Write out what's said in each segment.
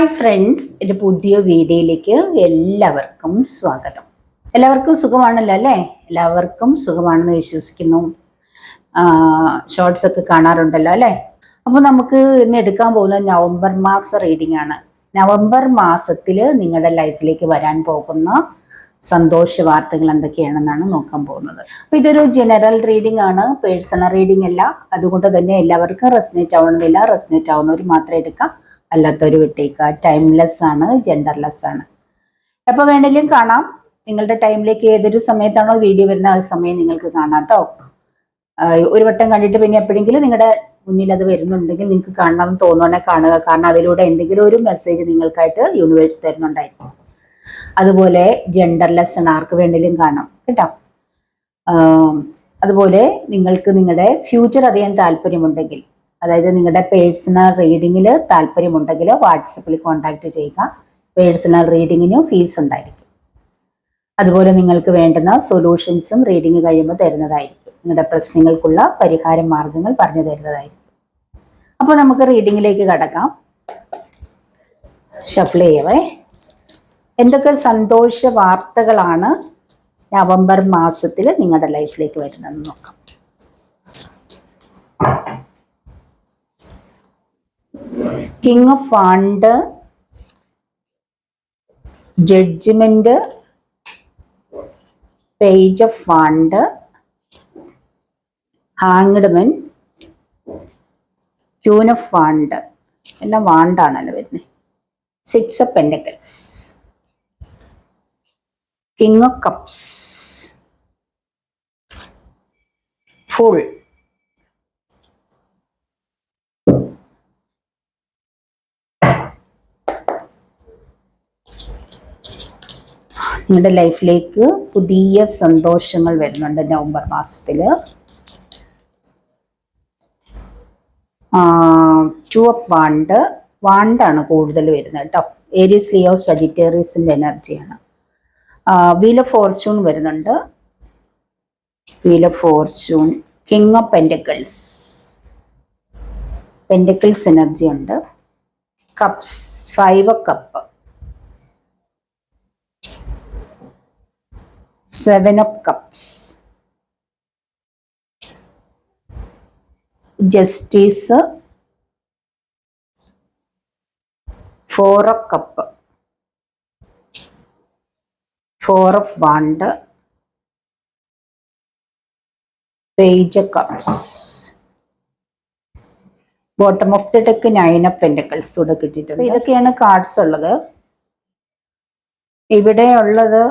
Hi friends എന്റെ പുതിയ വീഡിയോയിലേക്ക് എല്ലാവർക്കും സ്വാഗതം. എല്ലാവർക്കും സുഖമാണല്ലോ അല്ലേ? എല്ലാവർക്കും സുഖമാണെന്ന് വിശ്വസിക്കുന്നു. ഷോർട്സ് ഒക്കെ കാണാറുണ്ടല്ലോ അല്ലേ? അപ്പോൾ നമുക്ക് ഇന്ന് എടുക്കാൻ പോകുന്നത് നവംബർ മാസ റീഡിംഗ് ആണ്. നവംബർ മാസത്തിൽ നിങ്ങളുടെ ലൈഫിലേക്ക് വരാൻ പോകുന്ന സന്തോഷ വാർത്തകൾ എന്തൊക്കെയാണെന്നാണ് നോക്കാൻ പോകുന്നത്. അപ്പം ഇതൊരു ജനറൽ റീഡിംഗ് ആണ്. പേഴ്സണൽ റീഡിംഗ് അല്ല. അതുകൊണ്ട് തന്നെ എല്ലാവർക്കും റെസിനേറ്റ് ആവണമെന്നില്ല. റെസിനേറ്റ് ആവുന്നവർ മാത്രം എടുക്കാം. അല്ലാത്തവർ വിട്ടേക്കുക. ടൈംലെസ് ആണ് ജെൻഡർലെസ് ആണ്. എപ്പോൾ വേണമെങ്കിലും കാണാം. നിങ്ങളുടെ ടൈമിലേക്ക് ഏതൊരു സമയത്താണോ വീഡിയോ വരുന്ന ആ സമയം നിങ്ങൾക്ക് കാണാം കേട്ടോ ഒരു വട്ടം കണ്ടിട്ട് പിന്നെ എപ്പോഴെങ്കിലും നിങ്ങളുടെ മുന്നിൽ അത് വരുന്നുണ്ടെങ്കിൽ നിങ്ങൾക്ക് കാണണം തോന്നുവാണെങ്കിൽ കാണുക. കാരണം അതിലൂടെ എന്തെങ്കിലും ഒരു മെസ്സേജ് നിങ്ങൾക്കായിട്ട് യൂണിവേഴ്സ് തരുന്നുണ്ടായിരിക്കും. അതുപോലെ ജെൻഡർലെസ് ആണ് ആർക്ക് വേണമെങ്കിലും കാണാം. കേട്ടോ? അതുപോലെ നിങ്ങൾക്ക് നിങ്ങളുടെ ഫ്യൂച്ചർ അറിയാൻ താല്പര്യമുണ്ടെങ്കിൽ അതായത് നിങ്ങളുടെ പേഴ്സണൽ റീഡിങ്ങിൽ താല്പര്യമുണ്ടെങ്കിൽ വാട്സപ്പിൽ കോൺടാക്റ്റ് ചെയ്യുക. പേഴ്സണൽ റീഡിങ്ങിന് ഫീസ് ഉണ്ടായിരിക്കും. അതുപോലെ നിങ്ങൾക്ക് വേണ്ടുന്ന സൊല്യൂഷൻസും റീഡിങ് കഴിയുമ്പോൾ തരുന്നതായിരിക്കും. നിങ്ങളുടെ പ്രശ്നങ്ങൾക്കുള്ള പരിഹാര മാർഗങ്ങൾ പറഞ്ഞു തരുന്നതായിരിക്കും. അപ്പോൾ നമുക്ക് റീഡിങ്ങിലേക്ക് കടക്കാം. ഷഫിൾ ചെയ്യവേ. എന്തൊക്കെ സന്തോഷ വാർത്തകളാണ് നവംബർ മാസത്തിൽ നിങ്ങളുടെ ലൈഫിലേക്ക് വരുന്നതെന്ന് നോക്കാം. King of fund judgement page of fund ഹാങ്ഡ്മെൻ queen of fund എല്ലാം വാണ്ടാണല്ലോ വരുന്നത് six of pentacles king of cups full നിങ്ങളുടെ ലൈഫിലേക്ക് പുതിയ സന്തോഷങ്ങൾ വരുന്നുണ്ട് നവംബർ മാസത്തിൽ ടു ഓഫ് വാണ്ട് വാണ്ടാണ് കൂടുതൽ വരുന്നത് കേട്ടോ. ഏരിയസ് ലീ ഓഫ് സജിറ്റേറിയസിന്റെ എനർജിയാണ് വീൽ ഓഫ് ഫോർച്യൂൺ വരുന്നുണ്ട്. Wheel of fortune king of pentacles pentacles energy ഉണ്ട്. Cups five cup seven of cups justice four of cup four of wand page cups bottom of the deck nine of pentacles കൂടെ കിട്ടിയിട്ടുണ്ട്. ഇതൊക്കെയാണ് cards ഉള്ളത്. ഇവിടെ ഉള്ളത്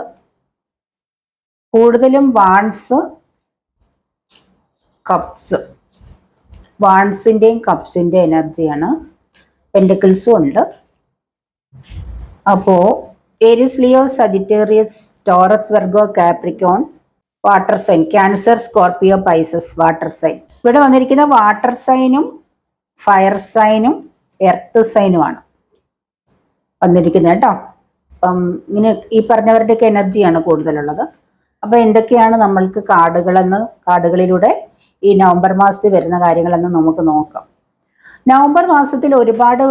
കൂടുതലും wands cups. വാൺസിന്റെയും കപ്സിന്റെ എനർജിയാണ്. പെൻഡക്കിൾസും ഉണ്ട്. അപ്പോൾ Aries Leo Sagittarius Taurus Virgo Capricorn water sign Cancer Scorpio Pisces water sign ഇവിടെ വന്നിരിക്കുന്ന വാട്ടർ സൈനും ഫയർ സൈനും എർത്ത് സൈനുമാണ് വന്നിരിക്കുന്നത് കേട്ടോ. അപ്പം ഇങ്ങനെ ഈ പറഞ്ഞവരുടെയൊക്കെ എനർജിയാണ് കൂടുതലുള്ളത്. അപ്പോൾ എന്തൊക്കെയാണ് നമ്മൾക്ക് കാർഡുകളെന്ന് കാർഡുകളിലൂടെ ഈ നവംബർ മാസത്തിൽ വരുന്ന കാര്യങ്ങളെന്ന് നമുക്ക് നോക്കാം. നവംബർ മാസത്തിൽ ഒരുപാട്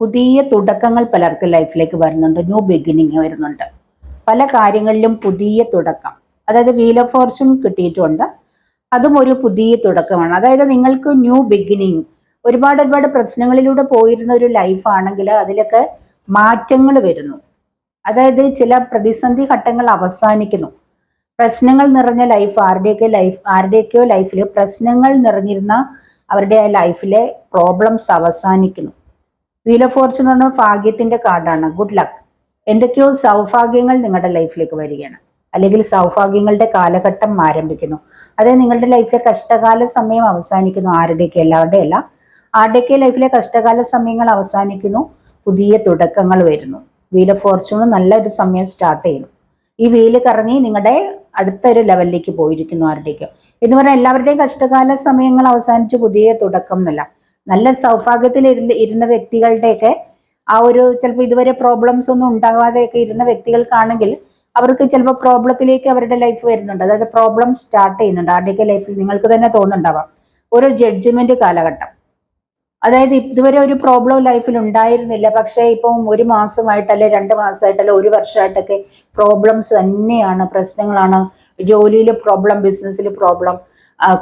പുതിയ തുടക്കങ്ങൾ പലർക്കും ലൈഫിലേക്ക് വരുന്നുണ്ട്. ന്യൂ ബിഗിനിങ് വരുന്നുണ്ട്. പല കാര്യങ്ങളിലും പുതിയ തുടക്കം. അതായത് വീൽ ഓഫ് ഫോർച്യൂൺ കിട്ടിയിട്ടുണ്ട്. അതും ഒരു പുതിയ തുടക്കമാണ്. അതായത് നിങ്ങൾക്ക് ന്യൂ ബിഗിനിങ് ഒരുപാട് ഒരുപാട് പ്രശ്നങ്ങളിലൂടെ പോയിരുന്ന ഒരു ലൈഫാണെങ്കിൽ അതിലൊക്കെ മാറ്റങ്ങൾ വരുന്നു. അതായത് ചില പ്രതിസന്ധി ഘട്ടങ്ങൾ അവസാനിക്കുന്നു. പ്രശ്നങ്ങൾ നിറഞ്ഞ ലൈഫ് ആരുടെയൊക്കെ ലൈഫ് ആരുടെയൊക്കെയോ ലൈഫിൽ പ്രശ്നങ്ങൾ നിറഞ്ഞിരുന്ന അവരുടെ ആ ലൈഫിലെ പ്രോബ്ലംസ് അവസാനിക്കുന്നു. വീൽ ഓഫ് ഫോർച്യൂൺ എന്ന് പറഞ്ഞാൽ ഭാഗ്യത്തിന്റെ കാർഡാണ്. ഗുഡ് ലക്ക് എന്തൊക്കെയോ സൗഭാഗ്യങ്ങൾ നിങ്ങളുടെ ലൈഫിലേക്ക് വരികയാണ്. അല്ലെങ്കിൽ സൗഭാഗ്യങ്ങളുടെ കാലഘട്ടം ആരംഭിക്കുന്നു. അതായത് നിങ്ങളുടെ ലൈഫിലെ കഷ്ടകാല സമയം അവസാനിക്കുന്നു. ആരുടെയൊക്കെ എല്ലാവരുടെ അല്ല. ആരുടെയൊക്കെ ലൈഫിലെ കഷ്ടകാല സമയങ്ങൾ അവസാനിക്കുന്നു. പുതിയ തുടക്കങ്ങൾ വരുന്നു. വീൽ ഓഫ് ഫോർച്യൂൺ നല്ലൊരു സമയം സ്റ്റാർട്ട് ചെയ്യുന്നു. ഈ വീൽ കറങ്ങി നിങ്ങളുടെ അടുത്തൊരു ലെവലിലേക്ക് പോയിരിക്കുന്നു ആരുടെയൊക്കെ. എന്ന് പറഞ്ഞാൽ എല്ലാവരുടെയും കഷ്ടകാല സമയങ്ങൾ അവസാനിച്ച് പുതിയ തുടക്കം എന്നല്ല. നല്ല സൗഭാഗ്യത്തിൽ ഇരുന്ന് ഇരുന്ന വ്യക്തികളുടെയൊക്കെ ആ ഒരു ചിലപ്പോൾ ഇതുവരെ പ്രോബ്ലംസ് ഒന്നും ഉണ്ടാകാതെയൊക്കെ ഇരുന്ന വ്യക്തികൾക്കാണെങ്കിൽ അവർക്ക് ചിലപ്പോൾ പ്രോബ്ലത്തിലേക്ക് അവരുടെ ലൈഫ് വരുന്നുണ്ട്. അതായത് പ്രോബ്ലം സ്റ്റാർട്ട് ചെയ്യുന്നുണ്ട്. ആരുടെയൊക്കെ ലൈഫിൽ നിങ്ങൾക്ക് തന്നെ തോന്നുന്നുണ്ടാവാം. ഒരു ജഡ്ജ്മെന്റ് കാലഘട്ടം. അതായത് ഇതുവരെ ഒരു പ്രോബ്ലം ലൈഫിൽ ഉണ്ടായിരുന്നില്ല. പക്ഷേ ഇപ്പം ഒരു മാസമായിട്ടല്ലേ രണ്ട് മാസമായിട്ടല്ലേ ഒരു വർഷമായിട്ടൊക്കെ പ്രോബ്ലംസ് തന്നെയാണ്. പ്രശ്നങ്ങളാണ്. ജോലിയിൽ പ്രോബ്ലം ബിസിനസ്സിൽ പ്രോബ്ലം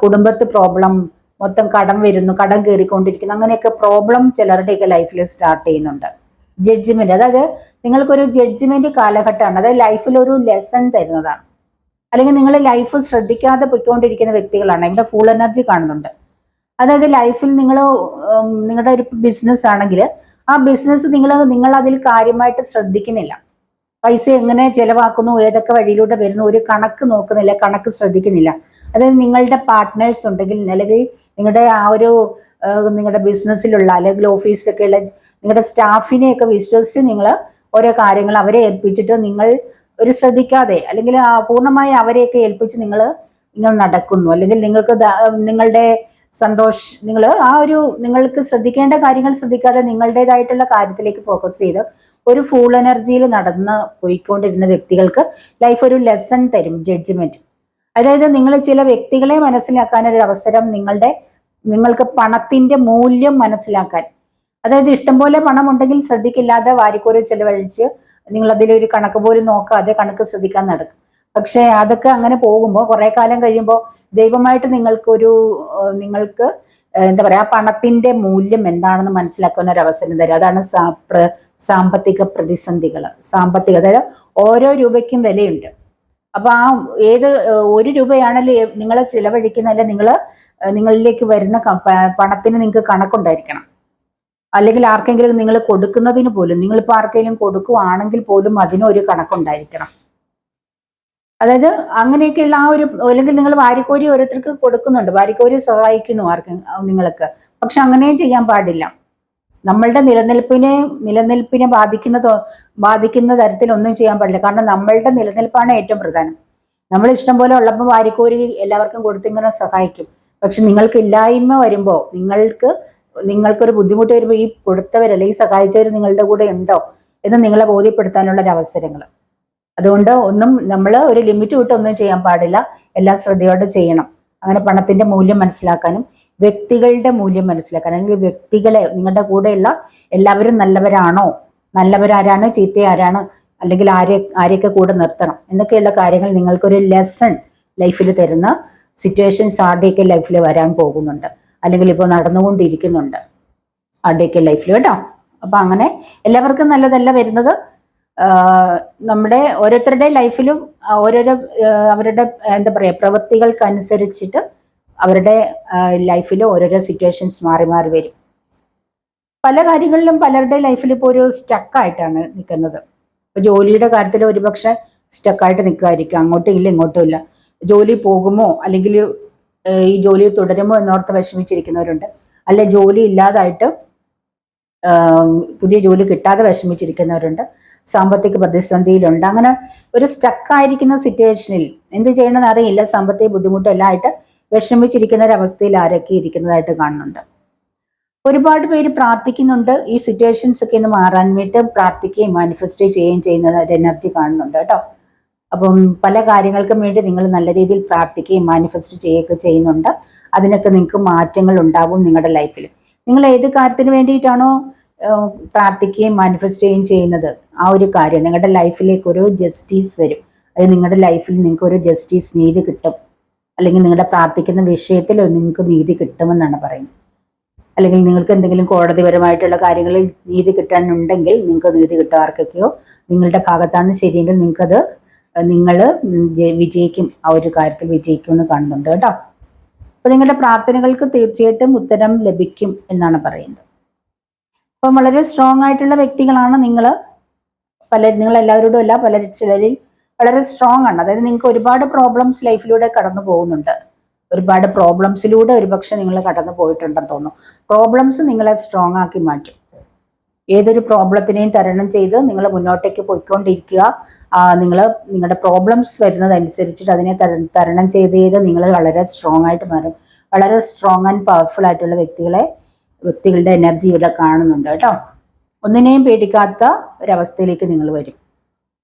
കുടുംബത്ത് പ്രോബ്ലം മൊത്തം കടം വരുന്നു കടം കയറിക്കൊണ്ടിരിക്കുന്നു. അങ്ങനെയൊക്കെ പ്രോബ്ലം ചിലരുടെയൊക്കെ ലൈഫിൽ സ്റ്റാർട്ട് ചെയ്യുന്നുണ്ട്. ജഡ്ജ്മെന്റ് അതായത് നിങ്ങൾക്കൊരു ജഡ്ജ്മെന്റ് കാലഘട്ടമാണ്. അതായത് ലൈഫിൽ ഒരു ലെസൺ തരുന്നതാണ്. അല്ലെങ്കിൽ നിങ്ങൾ ലൈഫ് ശ്രദ്ധിക്കാതെ പൊയ്ക്കൊണ്ടിരിക്കുന്ന വ്യക്തികളാണ്. ഇവിടെ ഫുൾ എനർജി കാണുന്നുണ്ട്. അതായത് ലൈഫിൽ നിങ്ങൾ നിങ്ങളുടെ ഒരു ബിസിനസ് ആണെങ്കിൽ ആ ബിസിനസ് നിങ്ങൾ നിങ്ങൾ അതിൽ കാര്യമായിട്ട് ശ്രദ്ധിക്കുന്നില്ല. പൈസ എങ്ങനെ ചെലവാക്കുന്നു ഏതൊക്കെ വഴിയിലൂടെ വരുന്നു ഒരു കണക്ക് നോക്കുന്നില്ല കണക്ക് ശ്രദ്ധിക്കുന്നില്ല. അതായത് നിങ്ങളുടെ പാർട്ട്നേഴ്സ് ഉണ്ടെങ്കിൽ അല്ലെങ്കിൽ നിങ്ങളുടെ ആ ഒരു നിങ്ങളുടെ ബിസിനസ്സിലുള്ള അല്ലെങ്കിൽ ഓഫീസിലൊക്കെ ഉള്ള നിങ്ങളുടെ സ്റ്റാഫിനെയൊക്കെ വിശ്വസിച്ച് നിങ്ങൾ ഓരോ കാര്യങ്ങൾ അവരെ ഏൽപ്പിച്ചിട്ട് നിങ്ങൾ ഒരു ശ്രദ്ധിക്കാതെ അല്ലെങ്കിൽ പൂർണമായി അവരെയൊക്കെ ഏൽപ്പിച്ച് നിങ്ങൾ നിങ്ങൾ നടക്കുന്നു. അല്ലെങ്കിൽ നിങ്ങൾക്ക് നിങ്ങളുടെ സന്തോഷ് നിങ്ങൾ ആ ഒരു നിങ്ങൾക്ക് ശ്രദ്ധിക്കേണ്ട കാര്യങ്ങൾ ശ്രദ്ധിക്കാതെ നിങ്ങളുടേതായിട്ടുള്ള കാര്യത്തിലേക്ക് ഫോക്കസ് ചെയ്ത് ഒരു ഫുൾ എനർജിയിൽ നടന്ന് പോയിക്കൊണ്ടിരുന്ന വ്യക്തികൾക്ക് ലൈഫ് ഒരു ലെസൺ തരും ജഡ്ജ്മെന്റ് അതായത് നിങ്ങൾ ചില വ്യക്തികളെ മനസ്സിലാക്കാൻ ഒരു അവസരം നിങ്ങളുടെ നിങ്ങൾക്ക് പണത്തിന്റെ മൂല്യം മനസ്സിലാക്കാൻ. അതായത് ഇഷ്ടംപോലെ പണം ഉണ്ടെങ്കിൽ ശ്രദ്ധിക്കില്ലാതെ വാരിക്കോരി ചിലവഴിച്ച് നിങ്ങൾ അതിലൊരു കണക്ക് പോലും നോക്കാതെ കണക്ക് ശ്രദ്ധിക്കാൻ നടക്കും. പക്ഷെ അതൊക്കെ അങ്ങനെ പോകുമ്പോൾ കുറെ കാലം കഴിയുമ്പോൾ ദൈവമായിട്ട് നിങ്ങൾക്കൊരു നിങ്ങൾക്ക് എന്താ പറയാ പണത്തിന്റെ മൂല്യം എന്താണെന്ന് മനസ്സിലാക്കുന്ന ഒരു അവസരം തരും അതാണ് സാമ്പത്തിക പ്രതിസന്ധികൾ സാമ്പത്തിക അതായത് ഓരോ രൂപയ്ക്കും വിലയുണ്ട്. അപ്പൊ ആ ഏത് ഒരു രൂപയാണെങ്കിലും നിങ്ങൾ ചിലവഴിക്കുന്നതല്ല നിങ്ങൾ നിങ്ങളിലേക്ക് വരുന്ന പണത്തിന് നിങ്ങൾക്ക് കണക്കുണ്ടായിരിക്കണം. അല്ലെങ്കിൽ ആർക്കെങ്കിലും നിങ്ങൾ കൊടുക്കുന്നതിന് പോലും നിങ്ങളിപ്പോൾ ആർക്കെങ്കിലും കൊടുക്കുവാണെങ്കിൽ പോലും അതിനൊരു കണക്കുണ്ടായിരിക്കണം. അതായത് അങ്ങനെയൊക്കെയുള്ള ആ ഒരു അല്ലെങ്കിൽ നിങ്ങൾ വാരിക്കോരി ഓരോരുത്തർക്ക് കൊടുക്കുന്നുണ്ട്. വാരിക്കോരി സഹായിക്കുന്നു ആർക്കും നിങ്ങൾക്ക് പക്ഷെ അങ്ങനെയും ചെയ്യാൻ പാടില്ല. നമ്മളുടെ നിലനിൽപ്പിനെ നിലനിൽപ്പിനെ ബാധിക്കുന്ന ബാധിക്കുന്ന തരത്തിൽ ഒന്നും ചെയ്യാൻ പാടില്ല. കാരണം നമ്മളുടെ നിലനിൽപ്പാണ് ഏറ്റവും പ്രധാനം. നമ്മൾ ഇഷ്ടം പോലെ ഉള്ളപ്പോൾ വാരിക്കോരി എല്ലാവർക്കും കൊടുത്തിങ്ങനെ സഹായിക്കും. പക്ഷെ നിങ്ങൾക്ക് ഇല്ലായ്മ വരുമ്പോൾ നിങ്ങൾക്ക് നിങ്ങൾക്കൊരു ബുദ്ധിമുട്ട് വരുമ്പോൾ ഈ കൊടുത്തവരല്ല ഈ സഹായിച്ചവർ നിങ്ങളുടെ കൂടെ ഉണ്ടോ എന്ന് നിങ്ങളെ ബോധ്യപ്പെടുത്താനുള്ള ഒരു അവസരങ്ങൾ. അതുകൊണ്ട് ഒന്നും നമ്മൾ ഒരു ലിമിറ്റ് വിട്ട് ഒന്നും ചെയ്യാൻ പാടില്ല. എല്ലാം ശ്രദ്ധയോടെ ചെയ്യണം. അങ്ങനെ പണത്തിന്റെ മൂല്യം മനസ്സിലാക്കാനും വ്യക്തികളുടെ മൂല്യം മനസ്സിലാക്കാൻ അല്ലെങ്കിൽ വ്യക്തികളെ നിങ്ങളുടെ കൂടെയുള്ള എല്ലാവരും നല്ലവരാണോ? നല്ലവരാരാണ്? ചീത്ത ആരാണ് അല്ലെങ്കിൽ ആരെ ആരെയൊക്കെ കൂടെ നിർത്തണം? എന്നൊക്കെയുള്ള കാര്യങ്ങൾ നിങ്ങൾക്കൊരു ലെസൺ ലൈഫിൽ തരുന്ന സിറ്റുവേഷൻസ് ആരുടെയൊക്കെ ലൈഫിൽ വരാൻ പോകുന്നുണ്ട്. അല്ലെങ്കിൽ ഇപ്പോൾ നടന്നുകൊണ്ടിരിക്കുന്നുണ്ട് ആരുടെയൊക്കെ ലൈഫിൽ കേട്ടോ? അപ്പൊ അങ്ങനെ എല്ലാവർക്കും നല്ലതല്ല വരുന്നത്. നമ്മുടെ ഓരോരുത്തരുടെ ലൈഫിലും ഓരോരോ അവരുടെ എന്താ പറയുക പ്രവൃത്തികൾക്കനുസരിച്ചിട്ട് അവരുടെ ലൈഫിലും ഓരോരോ സിറ്റുവേഷൻസ് മാറി മാറി വരും. പല കാര്യങ്ങളിലും പലരുടെ ലൈഫിൽ ഇപ്പോൾ ഒരു സ്റ്റക്കായിട്ടാണ് നിൽക്കുന്നത്. ഇപ്പോൾ ജോലിയുടെ കാര്യത്തിൽ ഒരുപക്ഷെ സ്റ്റക്കായിട്ട് നിൽക്കുമായിരിക്കും അങ്ങോട്ടും ഇല്ല ഇങ്ങോട്ടും ഇല്ല. ജോലി പോകുമോ? അല്ലെങ്കിൽ ഈ ജോലി തുടരുമോ എന്നോർത്ത് വിഷമിച്ചിരിക്കുന്നവരുണ്ട്. അല്ലെ ജോലി ഇല്ലാതായിട്ട് പുതിയ ജോലി കിട്ടാതെ വിഷമിച്ചിരിക്കുന്നവരുണ്ട്. സാമ്പത്തിക പ്രതിസന്ധിയിലുണ്ട്. അങ്ങനെ ഒരു സ്റ്റക്കായിരിക്കുന്ന സിറ്റുവേഷനിൽ എന്ത് ചെയ്യണമെന്ന് അറിയില്ല. സാമ്പത്തിക ബുദ്ധിമുട്ടെല്ലാം ആയിട്ട് വിഷമിച്ചിരിക്കുന്ന ഒരു അവസ്ഥയിൽ ആരൊക്കെ ഇരിക്കുന്നതായിട്ട് കാണുന്നുണ്ട്. ഒരുപാട് പേര് പ്രാർത്ഥിക്കുന്നുണ്ട്. ഈ സിറ്റുവേഷൻസ് ഒക്കെ ഒന്ന് മാറാൻ വേണ്ടി പ്രാർത്ഥിക്കുകയും മാനിഫെസ്റ്റ് ചെയ്യുകയും ചെയ്യുന്ന ഒരു എനർജി കാണുന്നുണ്ട് കേട്ടോ. അപ്പം പല കാര്യങ്ങൾക്കും വേണ്ടി നിങ്ങൾ നല്ല രീതിയിൽ പ്രാർത്ഥിക്കുകയും മാനിഫെസ്റ്റ് ചെയ്യുകയൊക്കെ ചെയ്യുന്നുണ്ട്. അതിനൊക്കെ നിങ്ങൾക്ക് മാറ്റങ്ങൾ ഉണ്ടാവും നിങ്ങളുടെ ലൈഫിൽ നിങ്ങൾ ഏത് കാര്യത്തിന് വേണ്ടിയിട്ടാണോ പ്രാർത്ഥിക്കുകയും മാനിഫെസ്റ്റ് ചെയ്യുകയും ചെയ്യുന്നത് ആ ഒരു കാര്യം. നിങ്ങളുടെ ലൈഫിലേക്ക് ഒരു ജസ്റ്റിസ് വരും. അത് നിങ്ങളുടെ ലൈഫിൽ നിങ്ങൾക്ക് ഒരു ജസ്റ്റിസ് നീതി കിട്ടും. അല്ലെങ്കിൽ നിങ്ങളുടെ പ്രാർത്ഥിക്കുന്ന വിഷയത്തിൽ നിങ്ങൾക്ക് നീതി കിട്ടുമെന്നാണ് പറയുന്നത്. അല്ലെങ്കിൽ നിങ്ങൾക്ക് എന്തെങ്കിലും കോടതിപരമായിട്ടുള്ള കാര്യങ്ങളിൽ നീതി കിട്ടാനുണ്ടെങ്കിൽ നിങ്ങൾക്ക് നീതി കിട്ടും ആർക്കൊക്കെയോ. നിങ്ങളുടെ ഭാഗത്താണ് ശരിയെങ്കിൽ നിങ്ങൾക്കത് നിങ്ങൾ വിജയിക്കും. ആ ഒരു കാര്യത്തിൽ വിജയിക്കും എന്ന് കാണുന്നുണ്ട് കേട്ടോ. അപ്പോൾ നിങ്ങളുടെ പ്രാർത്ഥനകൾക്ക് തീർച്ചയായിട്ടും ഉത്തരം ലഭിക്കും എന്നാണ് പറയുന്നത്. അപ്പം വളരെ സ്ട്രോങ് ആയിട്ടുള്ള വ്യക്തികളാണ് നിങ്ങൾ പല നിങ്ങൾ എല്ലാവരോടും അല്ല പല ചിലരിൽ വളരെ സ്ട്രോങ് ആണ്. അതായത് നിങ്ങൾക്ക് ഒരുപാട് പ്രോബ്ലംസ് ലൈഫിലൂടെ കടന്നു പോകുന്നുണ്ട്. ഒരുപാട് പ്രോബ്ലംസിലൂടെ ഒരുപക്ഷെ നിങ്ങൾ കടന്നു പോയിട്ടുണ്ടെന്ന് തോന്നുന്നു. പ്രോബ്ലംസ് നിങ്ങളെ സ്ട്രോങ് ആക്കി മാറ്റും. ഏതൊരു പ്രോബ്ലത്തിനെയും തരണം ചെയ്ത് നിങ്ങൾ മുന്നോട്ടേക്ക് പോയിക്കൊണ്ടിരിക്കുക. നിങ്ങൾ നിങ്ങളുടെ പ്രോബ്ലംസ് വരുന്നതനുസരിച്ചിട്ട് അതിനെ തരണം ചെയ്ത് ചെയ്ത് നിങ്ങൾ വളരെ സ്ട്രോങ് ആയിട്ട് മാറും. വളരെ സ്ട്രോങ് ആൻഡ് പവർഫുൾ ആയിട്ടുള്ള വ്യക്തികളെ വ്യക്തികളുടെ എനർജി ഇവിടെ കാണുന്നുണ്ട് കേട്ടോ. ഒന്നിനെയും പേടിക്കാത്ത ഒരവസ്ഥയിലേക്ക് നിങ്ങൾ വരും.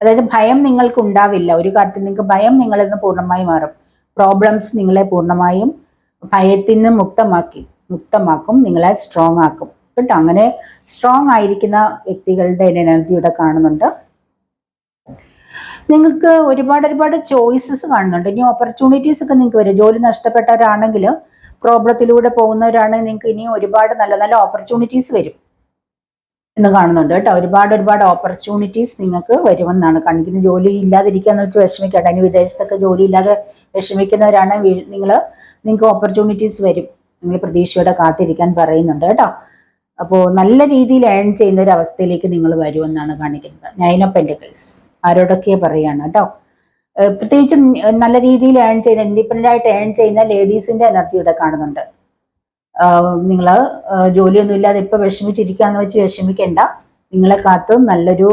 അതായത് ഭയം നിങ്ങൾക്ക് ഉണ്ടാവില്ല. ഒരു കാര്യത്തിൽ നിങ്ങൾക്ക് ഭയം നിങ്ങളിൽ നിന്ന് പൂർണമായി മാറും. പ്രോബ്ലംസ് നിങ്ങളെ പൂർണമായും ഭയത്തിൽ നിന്ന് മുക്തമാക്കി മുക്തമാക്കും നിങ്ങളെ സ്ട്രോങ് ആക്കും. കേട്ടോ? അങ്ങനെ സ്ട്രോങ് ആയിരിക്കുന്ന വ്യക്തികളുടെ എനർജി ഇവിടെ കാണുന്നുണ്ട്. നിങ്ങൾക്ക് ഒരുപാട് ഒരുപാട് ചോയ്സസ് കാണുന്നുണ്ട്. ഇനി ഓപ്പർച്യൂണിറ്റീസ് ഒക്കെ നിങ്ങൾക്ക് വരും. ജോലി നഷ്ടപ്പെട്ടവരാണെങ്കിൽ പ്രോബ്ലത്തിലൂടെ പോകുന്നവരാണെങ്കിൽ നിങ്ങൾക്ക് ഇനിയും ഒരുപാട് നല്ല നല്ല ഓപ്പർച്യൂണിറ്റീസ് വരും. എന്ന് കാണുന്നുണ്ട് കേട്ടോ. ഒരുപാട് ഒരുപാട് ഓപ്പർച്യൂണിറ്റീസ് നിങ്ങൾക്ക് വരുമെന്നാണ്. കാണിക്കുന്നത് ജോലി ഇല്ലാതിരിക്കാന്ന് വെച്ച് വിഷമിക്കേണ്ട. ഇനി വിദേശത്തൊക്കെ ജോലി ഇല്ലാതെ വിഷമിക്കുന്നവരാണ് നിങ്ങൾ നിങ്ങൾക്ക് ഓപ്പർച്യൂണിറ്റീസ് വരും. നിങ്ങൾ പ്രതീക്ഷയോടെ കാത്തിരിക്കാൻ പറയുന്നുണ്ട് കേട്ടോ. അപ്പോൾ നല്ല രീതിയിൽ ഏൺ ചെയ്യുന്ന ഒരു അവസ്ഥയിലേക്ക് നിങ്ങൾ വരുമെന്നാണ് കാണിക്കുന്നത്. നൈൻ ഓഫ് പെന്റിക്കിൾസ് ആരോടൊക്കെ പറയുകയാണ് കേട്ടോ. പ്രത്യേകിച്ച് നല്ല രീതിയിൽ ഏൺ ചെയ്യുന്ന ഇൻഡിപെൻഡന്റ് ആയിട്ട് ഏൺ ചെയ്യുന്ന ലേഡീസിന്റെ എനർജി ഇവിടെ കാണുന്നുണ്ട്. നിങ്ങൾ ജോലിയൊന്നും ഇല്ലാതെ ഇപ്പൊ വിഷമിച്ചിരിക്കാന്ന് വെച്ച് വിഷമിക്കേണ്ട. നിങ്ങളെ കാത്ത് നല്ലൊരു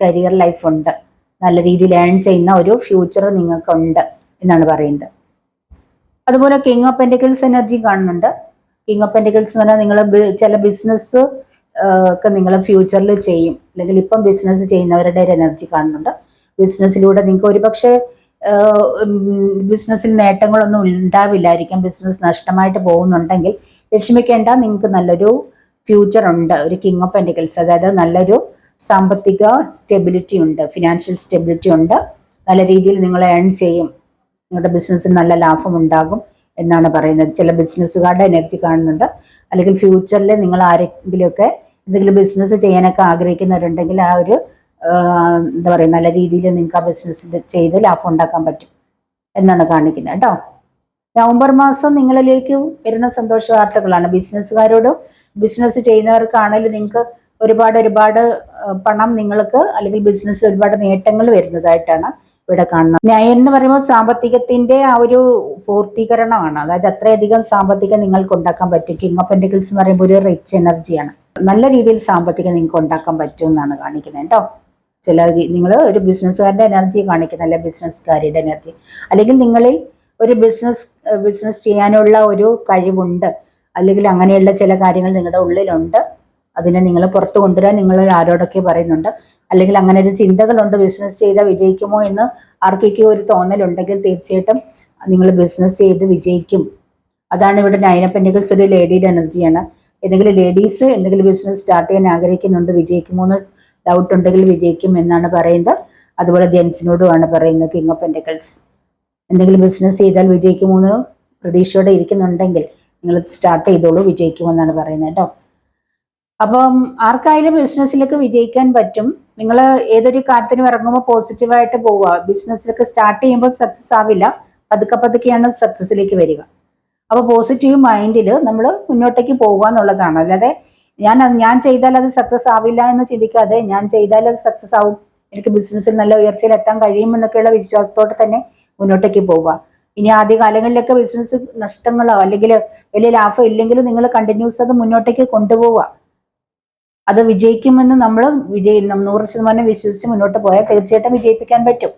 കരിയർ ലൈഫ് ഉണ്ട്. നല്ല രീതിയിൽ ഏൺ ചെയ്യുന്ന ഒരു ഫ്യൂച്ചർ നിങ്ങൾക്കുണ്ട് എന്നാണ് പറയുന്നത്. അതുപോലെ കിങ് ഓഫ് പെന്റിക്കിൾസ് എനർജി കാണുന്നുണ്ട്. കിങ് ഓഫ് പെന്റിക്കിൾസ് എന്ന് പറഞ്ഞാൽ നിങ്ങൾ ചില ബിസിനസ് ഒക്കെ നിങ്ങൾ ഫ്യൂച്ചറിൽ ചെയ്യും. അല്ലെങ്കിൽ ഇപ്പം ബിസിനസ് ചെയ്യുന്നവരുടെ ഒരു എനർജി കാണുന്നുണ്ട്. ബിസിനസ്സിലൂടെ നിങ്ങൾക്ക് ഒരുപക്ഷെ ബിസിനസ്സിൽ നേട്ടങ്ങളൊന്നും ഉണ്ടാവില്ലായിരിക്കും ബിസിനസ് നഷ്ടമായിട്ട് പോകുന്നുണ്ടെങ്കിൽ വിഷമിക്കേണ്ട നിങ്ങൾക്ക് നല്ലൊരു ഫ്യൂച്ചർ ഉണ്ട് ഒരു കിങ് ഓഫ് പെന്റിക്കിൾസ് അതായത് നല്ലൊരു സാമ്പത്തിക സ്റ്റെബിലിറ്റി ഉണ്ട് ഫിനാൻഷ്യൽ സ്റ്റെബിലിറ്റി ഉണ്ട് നല്ല രീതിയിൽ നിങ്ങൾ ഏൺ ചെയ്യും നിങ്ങളുടെ ബിസിനസ്സിന് നല്ല ലാഭം ഉണ്ടാകും എന്നാണ് പറയുന്നത്. ചില ബിസിനസ്സുകാരുടെ എനർജി കാണുന്നുണ്ട് അല്ലെങ്കിൽ ഫ്യൂച്ചറിൽ നിങ്ങൾ ആരെങ്കിലുമൊക്കെ എന്തെങ്കിലും ബിസിനസ് ചെയ്യാനൊക്കെ ആഗ്രഹിക്കുന്നവരുണ്ടെങ്കിൽ ആ ഒരു എന്താ പറയുക നല്ല രീതിയിൽ നിങ്ങൾക്ക് ആ ബിസിനസ് ചെയ്ത് ലാഭം ഉണ്ടാക്കാൻ പറ്റും എന്നാണ് കാണിക്കുന്നത് കേട്ടോ. നവംബർ മാസം നിങ്ങളിലേക്ക് വരുന്ന സന്തോഷ വാർത്തകളാണ്. ബിസിനസ്സുകാരോടും ബിസിനസ് ചെയ്യുന്നവർക്കാണെങ്കിലും നിങ്ങൾക്ക് ഒരുപാട് ഒരുപാട് പണം നിങ്ങൾക്ക് അല്ലെങ്കിൽ ബിസിനസ്സിൽ ഒരുപാട് നേട്ടങ്ങൾ വരുന്നതായിട്ടാണ് ഇവിടെ കാണുന്നത്. ന്യായം എന്ന് പറയുമ്പോൾ സാമ്പത്തികത്തിന്റെ ആ ഒരു പൂർത്തീകരണമാണ്. അതായത് അത്രയധികം സാമ്പത്തികം നിങ്ങൾക്ക് ഉണ്ടാക്കാൻ പറ്റും. കിങ് ഓഫ് പെന്റിക്കിൾസ് എന്ന് പറയുമ്പോൾ ഒരു റിച്ച് എനർജിയാണ് നല്ല രീതിയിൽ സാമ്പത്തികം നിങ്ങൾക്ക് ഉണ്ടാക്കാൻ പറ്റും എന്നാണ് കാണിക്കുന്നത് കേട്ടോ. ചില നിങ്ങൾ ഒരു ബിസിനസ്സുകാരുടെ എനർജി കാണിക്കുന്ന അല്ലെ ബിസിനസ്സുകാരുടെ എനർജി അല്ലെങ്കിൽ നിങ്ങളിൽ ഒരു ബിസിനസ് ബിസിനസ് ചെയ്യാനുള്ള ഒരു കഴിവുണ്ട്. അല്ലെങ്കിൽ അങ്ങനെയുള്ള ചില കാര്യങ്ങൾ നിങ്ങളുടെ ഉള്ളിലുണ്ട്. അതിനെ നിങ്ങൾ പുറത്തു കൊണ്ടുവരാൻ നിങ്ങൾ ആരോടൊക്കെ പറയുന്നുണ്ട്. അല്ലെങ്കിൽ അങ്ങനെ ഒരു ചിന്തകളുണ്ട് ബിസിനസ് ചെയ്താൽ വിജയിക്കുമോ എന്ന് ആർക്കൊക്കെ ഒരു തോന്നലുണ്ടെങ്കിൽ തീർച്ചയായിട്ടും നിങ്ങൾ ബിസിനസ് ചെയ്ത് വിജയിക്കും. അതാണ് ഇവിടെ നയന ഒരു ലേഡിയുടെ എനർജിയാണ് ഏതെങ്കിലും ലേഡീസ് എന്തെങ്കിലും ബിസിനസ് സ്റ്റാർട്ട് ചെയ്യാൻ ആഗ്രഹിക്കുന്നുണ്ട് വിജയിക്കുമോ എന്ന് ഡൗട്ട് ഉണ്ടെങ്കിൽ വിജയിക്കും എന്നാണ് പറയുന്നത്. അതുപോലെ ജെൻസിനോടുമാണ് പറയുന്നത് കിങ് ഓഫ് പെൻഡിക്കൽസ് എന്തെങ്കിലും ബിസിനസ് ചെയ്താൽ വിജയിക്കുമോ എന്ന് പ്രതീക്ഷയോടെ ഇരിക്കുന്നുണ്ടെങ്കിൽ നിങ്ങൾ സ്റ്റാർട്ട് ചെയ്തോളൂ വിജയിക്കുമെന്നാണ് പറയുന്നത് കേട്ടോ. അപ്പം ആർക്കായാലും ബിസിനസ്സിലൊക്കെ വിജയിക്കാൻ പറ്റും. നിങ്ങൾ ഏതൊരു കാര്യത്തിനും ഇറങ്ങുമ്പോൾ പോസിറ്റീവായിട്ട് പോവുക. ബിസിനസ്സിലൊക്കെ സ്റ്റാർട്ട് ചെയ്യുമ്പോൾ സക്സസ് ആവില്ല. പതുക്കെ പതുക്കെയാണ് സക്സസ്സിലേക്ക് വരിക. അപ്പോൾ പോസിറ്റീവ് മൈൻഡിൽ നമ്മൾ മുന്നോട്ടേക്ക് പോകുക എന്നുള്ളതാണ്. അല്ലാതെ ഞാൻ ഞാൻ ചെയ്താൽ അത് സക്സസ് ആവില്ല എന്ന് ചിന്തിക്കാതെ ഞാൻ ചെയ്താൽ അത് സക്സസ് ആവും. എനിക്ക് ബിസിനസ്സിൽ നല്ല ഉയർച്ചയിൽ എത്താൻ കഴിയുമെന്നൊക്കെയുള്ള വിശ്വാസത്തോടെ തന്നെ മുന്നോട്ടേക്ക് പോവുക. ഇനി ആദ്യ കാലങ്ങളിലൊക്കെ ബിസിനസ് നഷ്ടങ്ങളോ അല്ലെങ്കിൽ വലിയ ലാഭം ഇല്ലെങ്കിലും നിങ്ങൾ കണ്ടിന്യൂസ് അത് മുന്നോട്ടേക്ക് കൊണ്ടുപോവുക. അത് വിജയിക്കുമെന്ന് നമ്മൾ വിജയി നൂറ് ശതമാനം വിശ്വസിച്ച് മുന്നോട്ട് പോയാൽ തീർച്ചയായിട്ടും വിജയിപ്പിക്കാൻ പറ്റും.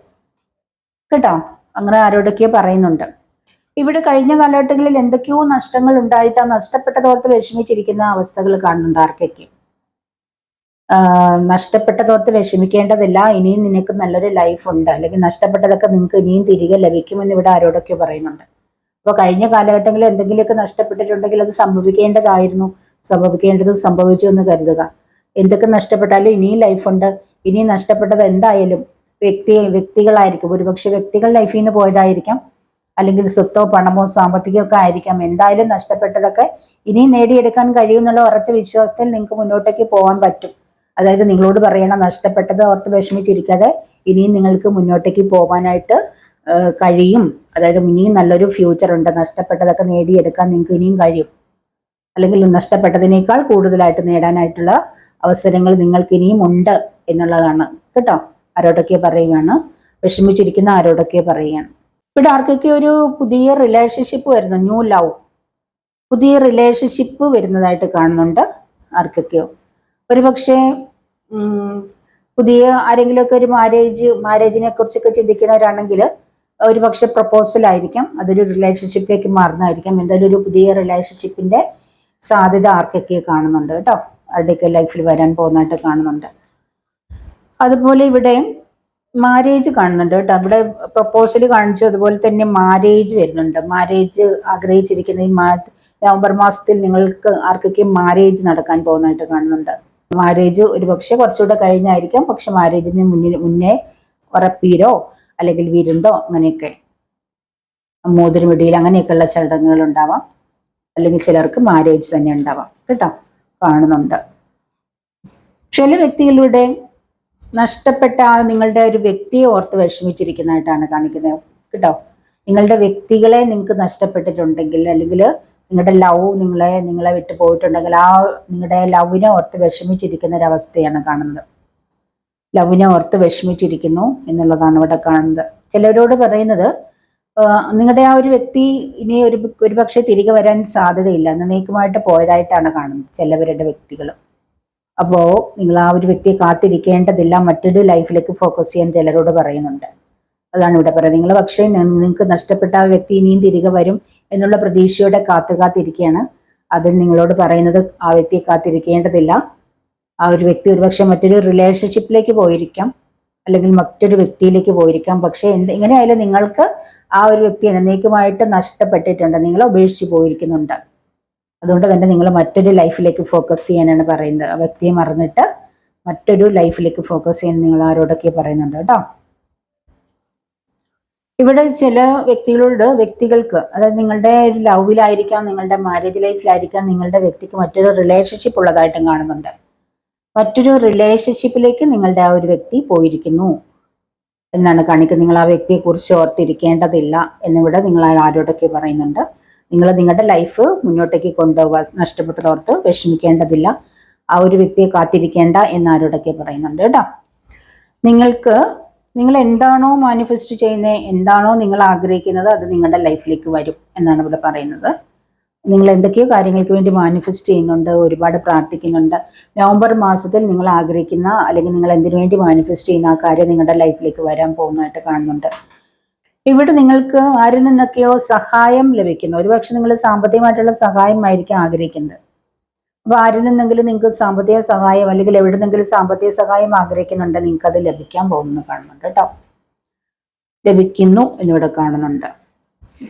കേട്ടോ? അങ്ങനെ ആരോടൊക്കെയോ പറയുന്നുണ്ട്. ഇവിടെ കഴിഞ്ഞ കാലഘട്ടങ്ങളിൽ എന്തൊക്കെയോ നഷ്ടങ്ങൾ ഉണ്ടായിട്ട് ആ നഷ്ടപ്പെട്ടതോർത്ത് വിഷമിച്ചിരിക്കുന്ന അവസ്ഥകൾ കാണുന്നുണ്ട് ആർക്കൊക്കെ? നഷ്ടപ്പെട്ടതോർത്ത് വിഷമിക്കേണ്ടതില്ല ഇനിയും നിനക്ക് നല്ലൊരു ലൈഫ് ഉണ്ട്. അല്ലെങ്കിൽ നഷ്ടപ്പെട്ടതൊക്കെ നിങ്ങൾക്ക് ഇനിയും തിരികെ ലഭിക്കുമെന്ന് ഇവിടെ ആരോടൊക്കെ പറയുന്നുണ്ട്. അപ്പോൾ കഴിഞ്ഞ കാലഘട്ടങ്ങളിൽ എന്തെങ്കിലുമൊക്കെ നഷ്ടപ്പെട്ടിട്ടുണ്ടെങ്കിൽ അത് സംഭവിക്കേണ്ടതായിരുന്നു. സംഭവിക്കേണ്ടത് സംഭവിച്ചു എന്ന് കരുതുക. എന്തൊക്കെ നഷ്ടപ്പെട്ടാലും ഇനിയും ഉണ്ട്. ഇനിയും നഷ്ടപ്പെട്ടത് എന്തായാലും വ്യക്തി വ്യക്തികളായിരിക്കും. ഒരുപക്ഷെ വ്യക്തികൾ ലൈഫിൽ നിന്ന് പോയതായിരിക്കാം. അല്ലെങ്കിൽ സ്വത്തോ പണമോ സാമ്പത്തികമോ ഒക്കെ ആയിരിക്കാം. എന്തായാലും നഷ്ടപ്പെട്ടതൊക്കെ ഇനിയും നേടിയെടുക്കാൻ കഴിയുമെന്നുള്ള ഉറച്ച വിശ്വാസത്തിൽ നിങ്ങൾക്ക് മുന്നോട്ടേക്ക് പോകാൻ പറ്റും. അതായത് നിങ്ങളോട് പറയണം നഷ്ടപ്പെട്ടത് ഓർത്ത് വിഷമിച്ചിരിക്കാതെ ഇനിയും നിങ്ങൾക്ക് മുന്നോട്ടേക്ക് പോകാനായിട്ട് കഴിയും. അതായത് ഇനിയും നല്ലൊരു ഫ്യൂച്ചർ ഉണ്ട്. നഷ്ടപ്പെട്ടതൊക്കെ നേടിയെടുക്കാൻ നിങ്ങൾക്ക് ഇനിയും കഴിയും. അല്ലെങ്കിൽ നഷ്ടപ്പെട്ടതിനേക്കാൾ കൂടുതലായിട്ട് നേടാനായിട്ടുള്ള അവസരങ്ങൾ നിങ്ങൾക്ക് ഇനിയും ഉണ്ട് എന്നുള്ളതാണ്. കേട്ടോ? ആരോടൊക്കെ പറയുകയാണ്. വിഷമിച്ചിരിക്കുന്ന ആരോടൊക്കെ പറയുകയാണ്. ഇവിടെ ആർക്കൊക്കെ ഒരു പുതിയ റിലേഷൻഷിപ്പ് വരുന്നു ന്യൂ ലവ് പുതിയ റിലേഷൻഷിപ്പ് വരുന്നതായിട്ട് കാണുന്നുണ്ട് ആർക്കൊക്കെയോ. ഒരു പക്ഷേ പുതിയ ആരെങ്കിലുമൊക്കെ ഒരു മാരേജ് മാരേജിനെ കുറിച്ചൊക്കെ ചിന്തിക്കുന്നവരാണെങ്കിൽ ഒരു പക്ഷെ പ്രപ്പോസൽ ആയിരിക്കാം അതൊരു റിലേഷൻഷിപ്പിലേക്ക് മാറുന്നതായിരിക്കാം. എന്തായാലും ഒരു പുതിയ റിലേഷൻഷിപ്പിന്റെ സാധ്യത ആർക്കൊക്കെ കാണുന്നുണ്ട് കേട്ടോ. ആരുടെയൊക്കെ ലൈഫിൽ വരാൻ പോകുന്നതായിട്ട് കാണുന്നുണ്ട്. അതുപോലെ ഇവിടെ മാരേജ് കാണുന്നുണ്ട് കേട്ടോ. അവിടെ പ്രപ്പോസൽ കാണിച്ചു. അതുപോലെ തന്നെ മാരേജ് വരുന്നുണ്ട്. മാരേജ് ആഗ്രഹിച്ചിരിക്കുന്ന ഈ നവംബർ മാസത്തിൽ നിങ്ങൾക്ക് ആർക്കൊക്കെ മാരേജ് നടക്കാൻ പോകുന്നതായിട്ട് കാണുന്നുണ്ട്. മാരേജ് ഒരു പക്ഷെ കുറച്ചുകൂടെ കഴിഞ്ഞായിരിക്കാം. പക്ഷെ മാരേജിന് മുന്നിൽ മുന്നേ ഉറപ്പീരോ അല്ലെങ്കിൽ വിരുന്തോ അങ്ങനെയൊക്കെ മോതിരമിടിയിൽ അങ്ങനെയൊക്കെയുള്ള ചടങ്ങുകൾ ഉണ്ടാവാം. അല്ലെങ്കിൽ ചിലർക്ക് മാരേജ് തന്നെ ഉണ്ടാവാം. കേട്ടോ. കാണുന്നുണ്ട്. ചില വ്യക്തികളുടെ നഷ്ടപ്പെട്ട ആ നിങ്ങളുടെ ഒരു വ്യക്തിയെ ഓർത്ത് വിഷമിച്ചിരിക്കുന്നതായിട്ടാണ് കാണിക്കുന്നത്. കേട്ടോ? നിങ്ങളുടെ വ്യക്തികളെ നിങ്ങൾക്ക് നഷ്ടപ്പെട്ടിട്ടുണ്ടെങ്കിൽ അല്ലെങ്കിൽ നിങ്ങളുടെ ലവ് നിങ്ങളെ നിങ്ങളെ വിട്ടു പോയിട്ടുണ്ടെങ്കിൽ ആ നിങ്ങളുടെ ലവിനെ ഓർത്ത് വിഷമിച്ചിരിക്കുന്ന ഒരവസ്ഥയാണ് കാണുന്നത്. ലവിനെ ഓർത്ത് വിഷമിച്ചിരിക്കുന്നു എന്നുള്ളതാണ് ഇവിടെ കാണുന്നത്. ചിലരോട് പറയുന്നത് നിങ്ങളുടെ ആ ഒരു വ്യക്തി ഇനി ഒരു ഒരു പക്ഷേ തിരികെ വരാൻ സാധ്യതയില്ല. എന്നേക്കുമായിട്ട് പോയതായിട്ടാണ് കാണുന്നത് ചിലവരുടെ വ്യക്തികൾ. അപ്പോൾ നിങ്ങൾ ആ ഒരു വ്യക്തിയെ കാത്തിരിക്കേണ്ടതില്ല മറ്റൊരു ലൈഫിലേക്ക് ഫോക്കസ് ചെയ്യാൻ ചിലരോട് പറയുന്നുണ്ട്. അതാണ് ഇവിടെ പറയുന്നത്. നിങ്ങൾ പക്ഷേ നിങ്ങൾക്ക് നഷ്ടപ്പെട്ട ആ വ്യക്തി ഇനിയും തിരികെ വരും എന്നുള്ള പ്രതീക്ഷയോടെ കാത്തു കാത്തിരിക്കുകയാണ്. അതിൽ നിങ്ങളോട് പറയുന്നത് ആ വ്യക്തിയെ കാത്തിരിക്കേണ്ടതില്ല. ആ ഒരു വ്യക്തി ഒരുപക്ഷെ മറ്റൊരു റിലേഷൻഷിപ്പിലേക്ക് പോയിരിക്കാം. അല്ലെങ്കിൽ മറ്റൊരു വ്യക്തിയിലേക്ക് പോയിരിക്കാം. പക്ഷേ എന്ത് ഇങ്ങനെയായാലും നിങ്ങൾക്ക് ആ ഒരു വ്യക്തി എന്നേക്കുമായിട്ട് നഷ്ടപ്പെട്ടിട്ടുണ്ട്. നിങ്ങളെ ഉപേക്ഷിച്ച് പോയിരിക്കുന്നുണ്ട്. അതുകൊണ്ട് തന്നെ നിങ്ങൾ മറ്റൊരു ലൈഫിലേക്ക് ഫോക്കസ് ചെയ്യാനാണ് പറയുന്നത്. ആ വ്യക്തിയെ മറന്നിട്ട് മറ്റൊരു ലൈഫിലേക്ക് ഫോക്കസ് ചെയ്യാൻ നിങ്ങൾ ആരോടൊക്കെ പറയുന്നുണ്ട് കേട്ടോ. ഇവിടെ ചില വ്യക്തികളോട് വ്യക്തികൾക്ക് അതായത് നിങ്ങളുടെ ഒരു ലവിലായിരിക്കാം നിങ്ങളുടെ മാരേജ് ലൈഫിലായിരിക്കാം നിങ്ങളുടെ വ്യക്തിക്ക് മറ്റൊരു റിലേഷൻഷിപ്പ് ഉള്ളതായിട്ടും കാണുന്നുണ്ട്. മറ്റൊരു റിലേഷൻഷിപ്പിലേക്ക് നിങ്ങളുടെ ആ ഒരു വ്യക്തി പോയിരിക്കുന്നു എന്നാണ് കാണിക്കുന്നത്. നിങ്ങൾ ആ വ്യക്തിയെക്കുറിച്ച് ഓർത്തിരിക്കേണ്ടതില്ല എന്നിവിടെ നിങ്ങൾ ആരോടൊക്കെ പറയുന്നുണ്ട്. നിങ്ങൾ നിങ്ങളുടെ ലൈഫ് മുന്നോട്ടേക്ക് കൊണ്ടുപോകാൻ നഷ്ടപ്പെട്ടതോർത്ത് വിഷമിക്കേണ്ടതില്ല. ആ ഒരു വ്യക്തിയെ കാത്തിരിക്കേണ്ട എന്ന് ആരോടൊക്കെ പറയുന്നുണ്ട് കേട്ടോ. നിങ്ങൾക്ക് നിങ്ങൾ എന്താണോ മാനിഫെസ്റ്റ് ചെയ്യുന്നത് എന്താണോ നിങ്ങൾ ആഗ്രഹിക്കുന്നത് അത് നിങ്ങളുടെ ലൈഫിലേക്ക് വരും എന്നാണ് ഇവിടെ പറയുന്നത്. നിങ്ങൾ എന്തൊക്കെയോ കാര്യങ്ങൾക്ക് വേണ്ടി മാനിഫെസ്റ്റ് ചെയ്യുന്നുണ്ട് ഒരുപാട് പ്രാർത്ഥിക്കുന്നുണ്ട്. നവംബർ മാസത്തിൽ നിങ്ങൾ ആഗ്രഹിക്കുന്ന അല്ലെങ്കിൽ നിങ്ങൾ എന്തിനു വേണ്ടി മാനിഫെസ്റ്റ് ചെയ്യുന്ന ആ കാര്യം നിങ്ങളുടെ ലൈഫിലേക്ക് വരാൻ പോകുന്നതായിട്ട് കാണുന്നുണ്ട്. ഇവിടെ നിങ്ങൾക്ക് ആരിൽ നിന്നൊക്കെയോ സഹായം ലഭിക്കുന്നു. ഒരുപക്ഷെ നിങ്ങൾ സാമ്പത്തികമായിട്ടുള്ള സഹായം ആയിരിക്കും ആഗ്രഹിക്കുന്നത്. അപ്പൊ ആരിൽ നിന്നെങ്കിലും നിങ്ങൾക്ക് സാമ്പത്തിക സഹായം അല്ലെങ്കിൽ എവിടെ നിന്നെങ്കിലും സാമ്പത്തിക സഹായം ആഗ്രഹിക്കുന്നുണ്ട് നിങ്ങൾക്ക് അത് ലഭിക്കാൻ പോകുന്നു കാണുന്നുണ്ട് കേട്ടോ. ലഭിക്കുന്നു എന്നിവിടെ കാണുന്നുണ്ട്.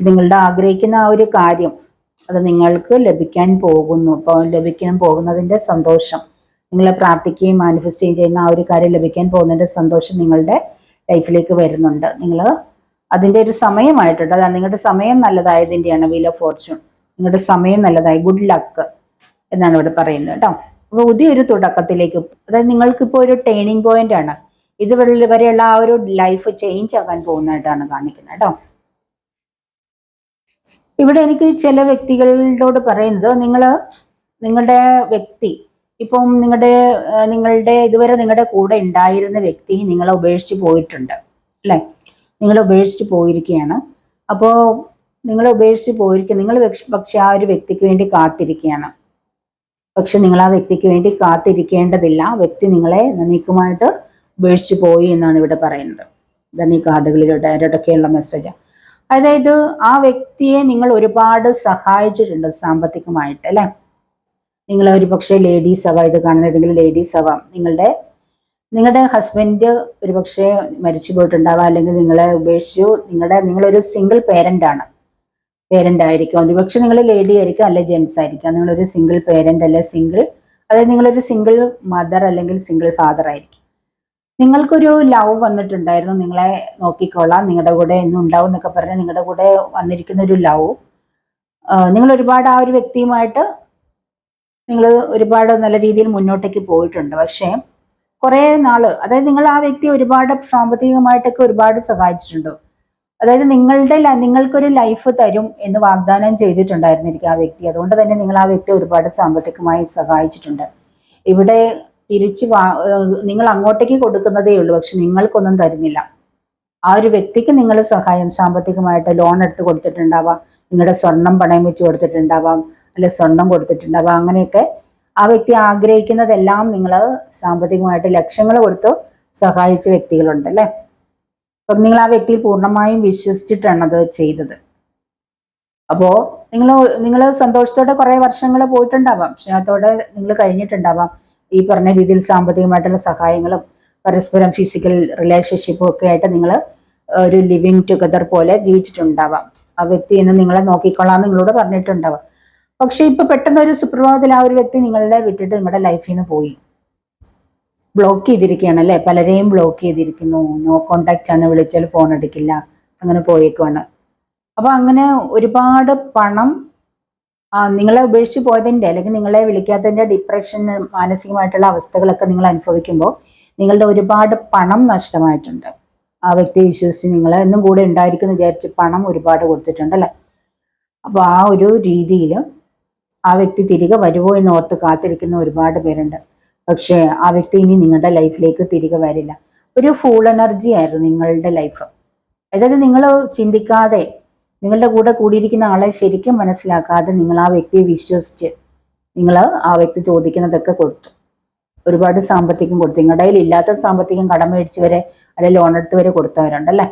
നിങ്ങളുടെ ആഗ്രഹിക്കുന്ന ആ ഒരു കാര്യം അത് നിങ്ങൾക്ക് ലഭിക്കാൻ പോകുന്നു. അപ്പോൾ ലഭിക്കാൻ പോകുന്നതിന്റെ സന്തോഷം നിങ്ങളെ പ്രാർത്ഥിക്കുകയും മാനിഫെസ്റ്റ് ചെയ്യുകയും ചെയ്യുന്ന ആ ഒരു കാര്യം ലഭിക്കാൻ പോകുന്നതിന്റെ സന്തോഷം നിങ്ങളുടെ ലൈഫിലേക്ക് വരുന്നുണ്ട്. നിങ്ങൾ അതിന്റെ ഒരു സമയമായിട്ടുണ്ട്. അതാണ് നിങ്ങളുടെ സമയം നല്ലതായതിന്റെയാണ് വീൽ ഓഫ് ഫോർച്യൂൺ നിങ്ങളുടെ സമയം നല്ലതായി. ഗുഡ് ലക്ക് എന്നാണ് ഇവിടെ പറയുന്നത് കേട്ടോ. അപ്പോൾ പുതിയൊരു തുടക്കത്തിലേക്ക് അതായത് നിങ്ങൾക്കിപ്പോൾ ഒരു ടേണിംഗ് പോയിന്റ് ആണ്. ഇത് വരെയുള്ള ആ ഒരു ലൈഫ് ചേഞ്ച് ആകാൻ പോകുന്നതായിട്ടാണ് കാണിക്കുന്നത് കേട്ടോ. ഇവിടെ എനിക്ക് ചില വ്യക്തികളോട് പറയുന്നത് നിങ്ങൾ നിങ്ങളുടെ വ്യക്തി ഇപ്പം നിങ്ങളുടെ നിങ്ങളുടെ ഇതുവരെ നിങ്ങളുടെ കൂടെ ഉണ്ടായിരുന്ന വ്യക്തി നിങ്ങളെ ഉപേക്ഷിച്ച് പോയിട്ടുണ്ട് അല്ലേ? നിങ്ങളെ ഉപേക്ഷിച്ച് പോയിരിക്കുകയാണ്. അപ്പോൾ നിങ്ങളെ ഉപേക്ഷിച്ച് പോയിരിക്കുക നിങ്ങൾ പക്ഷെ ആ ഒരു വ്യക്തിക്ക് വേണ്ടി കാത്തിരിക്കുകയാണ്. പക്ഷെ നിങ്ങൾ ആ വ്യക്തിക്ക് വേണ്ടി കാത്തിരിക്കേണ്ടതില്ല. വ്യക്തി നിങ്ങളെ നീക്കുമായിട്ട് ഉപേക്ഷിച്ച് പോയി എന്നാണ് ഇവിടെ പറയുന്നത്. ഇതാണ് ഈ കാർഡുകളിലൂടെ ആരോടൊക്കെയുള്ള മെസ്സേജ് അതായത് ആ വ്യക്തിയെ നിങ്ങൾ ഒരുപാട് സഹായിച്ചിട്ടുണ്ട് സാമ്പത്തികമായിട്ട് അല്ലേ? നിങ്ങൾ ഒരു പക്ഷേ ലേഡീസ് ആവാം ഇത് കാണുന്ന ഏതെങ്കിലും ലേഡീസ് ആവാം നിങ്ങളുടെ നിങ്ങളുടെ ഹസ്ബൻഡ് ഒരു പക്ഷേ മരിച്ചു പോയിട്ടുണ്ടാവാം അല്ലെങ്കിൽ നിങ്ങളെ ഉപേക്ഷിച്ചു. നിങ്ങളുടെ നിങ്ങളൊരു സിംഗിൾ പേരന്റ് ആണ്. പേരന്റ് ആയിരിക്കും. ഒരുപക്ഷെ നിങ്ങൾ ലേഡി ആയിരിക്കും അല്ലെ ജെൻസ് ആയിരിക്കാം. നിങ്ങളൊരു സിംഗിൾ പേരന്റ് അല്ലെ സിംഗിൾ അതായത് നിങ്ങളൊരു സിംഗിൾ മദർ അല്ലെങ്കിൽ സിംഗിൾ ഫാദർ ആയിരിക്കും. നിങ്ങൾക്കൊരു ലവ് വന്നിട്ടുണ്ടായിരുന്നു നിങ്ങളെ നോക്കിക്കോളാം നിങ്ങളുടെ കൂടെ എന്നും ഉണ്ടാവും എന്നൊക്കെ പറഞ്ഞ് നിങ്ങളുടെ കൂടെ വന്നിരിക്കുന്ന ഒരു ലവ് നിങ്ങൾ ഒരുപാട് ആ ഒരു വ്യക്തിയുമായിട്ട് നിങ്ങൾ ഒരുപാട് നല്ല രീതിയിൽ മുന്നോട്ടേക്ക് പോയിട്ടുണ്ട്. പക്ഷേ കുറേ നാൾ അതായത് നിങ്ങൾ ആ വ്യക്തി ഒരുപാട് സാമ്പത്തികമായിട്ടൊക്കെ ഒരുപാട് സഹായിച്ചിട്ടുണ്ട്. അതായത് നിങ്ങളുടെ നിങ്ങൾക്കൊരു ലൈഫ് തരും എന്ന് വാഗ്ദാനം ചെയ്തിട്ടുണ്ടായിരുന്നിരിക്കും ആ വ്യക്തി. അതുകൊണ്ട് തന്നെ നിങ്ങൾ ആ വ്യക്തി ഒരുപാട് സാമ്പത്തികമായി സഹായിച്ചിട്ടുണ്ട്. ഇവിടെ തിരിച്ച് വാ നിങ്ങൾ അങ്ങോട്ടേക്ക് കൊടുക്കുന്നതേ ഉള്ളൂ പക്ഷെ നിങ്ങൾക്കൊന്നും തരുന്നില്ല. ആ ഒരു വ്യക്തിക്ക് നിങ്ങൾ സഹായം സാമ്പത്തികമായിട്ട് ലോൺ എടുത്ത് കൊടുത്തിട്ടുണ്ടാവാം നിങ്ങളുടെ സ്വർണം പണയം വെച്ച് കൊടുത്തിട്ടുണ്ടാവാം അല്ലെ സ്വർണം കൊടുത്തിട്ടുണ്ടാവാം അങ്ങനെയൊക്കെ ആ വ്യക്തി ആഗ്രഹിക്കുന്നതെല്ലാം നിങ്ങൾ സാമ്പത്തികമായിട്ട് ലക്ഷ്യങ്ങൾ കൊടുത്ത് സഹായിച്ച വ്യക്തികളുണ്ട് അല്ലേ? അപ്പം നിങ്ങൾ ആ വ്യക്തിയിൽ പൂർണമായും വിശ്വസിച്ചിട്ടാണ് അത് ചെയ്തത്. അപ്പോൾ നിങ്ങൾ നിങ്ങൾ സന്തോഷത്തോടെ കുറേ വർഷങ്ങൾ പോയിട്ടുണ്ടാവാം. സ്നേഹത്തോടെ നിങ്ങൾ കഴിഞ്ഞിട്ടുണ്ടാവാം. ഈ പറഞ്ഞ രീതിയിൽ സാമ്പത്തികമായിട്ടുള്ള സഹായങ്ങളും പരസ്പരം ഫിസിക്കൽ റിലേഷൻഷിപ്പും ഒക്കെ ആയിട്ട് നിങ്ങൾ ഒരു ലിവിങ് ടുഗദർ പോലെ ജീവിച്ചിട്ടുണ്ടാവാം. ആ വ്യക്തി എന്ന് നിങ്ങളെ നോക്കിക്കൊള്ളാം നിങ്ങളോട് പറഞ്ഞിട്ടുണ്ടാവാം. പക്ഷെ ഇപ്പൊ പെട്ടെന്ന് ഒരു സുപ്രഭാതത്തിൽ ആ ഒരു വ്യക്തി നിങ്ങളുടെ വിട്ടിട്ട് നിങ്ങളുടെ ലൈഫിൽ നിന്ന് പോയി. ബ്ലോക്ക് ചെയ്തിരിക്കുകയാണ് അല്ലെ പലരെയും ബ്ലോക്ക് ചെയ്തിരിക്കുന്നു. നോ കോണ്ടാക്റ്റ് ആണ് വിളിച്ചാൽ ഫോൺ എടുക്കില്ല. അങ്ങനെ പോയേക്കുവാണ്. അപ്പൊ അങ്ങനെ ഒരുപാട് പണം നിങ്ങളെ ഉപേക്ഷിച്ച് പോയതിന്റെ അല്ലെങ്കിൽ നിങ്ങളെ വിളിക്കാത്തതിന്റെ ഡിപ്രഷൻ മാനസികമായിട്ടുള്ള അവസ്ഥകളൊക്കെ നിങ്ങൾ അനുഭവിക്കുമ്പോൾ നിങ്ങളുടെ ഒരുപാട് പണം നഷ്ടമായിട്ടുണ്ട്. ആ വ്യക്തി വിശ്വസിച്ച് നിങ്ങൾ എന്നും കൂടെ ഉണ്ടായിരിക്കും എന്ന് വിചാരിച്ച് പണം ഒരുപാട് കൊടുത്തിട്ടുണ്ട് അല്ലേ? അപ്പോൾ ആ ഒരു രീതിയിൽ ആ വ്യക്തി തിരികെ വരുമോ എന്ന് ഓർത്ത് കാത്തിരിക്കുന്ന ഒരുപാട് പേരുണ്ട്. പക്ഷേ ആ വ്യക്തി ഇനി നിങ്ങളുടെ ലൈഫിലേക്ക് തിരികെ വരില്ല. ഒരു ഫൂൾ എനർജി ആയിരുന്നു നിങ്ങളുടെ ലൈഫ് അതായത് നിങ്ങൾ ചിന്തിക്കാതെ നിങ്ങളുടെ കൂടെ കൂടിയിരിക്കുന്ന ആളെ ശരിക്കും മനസ്സിലാക്കാതെ നിങ്ങൾ ആ വ്യക്തിയെ വിശ്വസിച്ച് നിങ്ങൾ ആ വ്യക്തി ചോദിക്കുന്നതൊക്കെ കൊടുത്തു. ഒരുപാട് സാമ്പത്തികം കൊടുത്തു. നിങ്ങളുടെ കയ്യിൽ ഇല്ലാത്ത സാമ്പത്തികം കടം മേടിച്ച് വരെ അല്ലെങ്കിൽ ലോൺ എടുത്ത് വരെ കൊടുത്തവരുണ്ടല്ലേ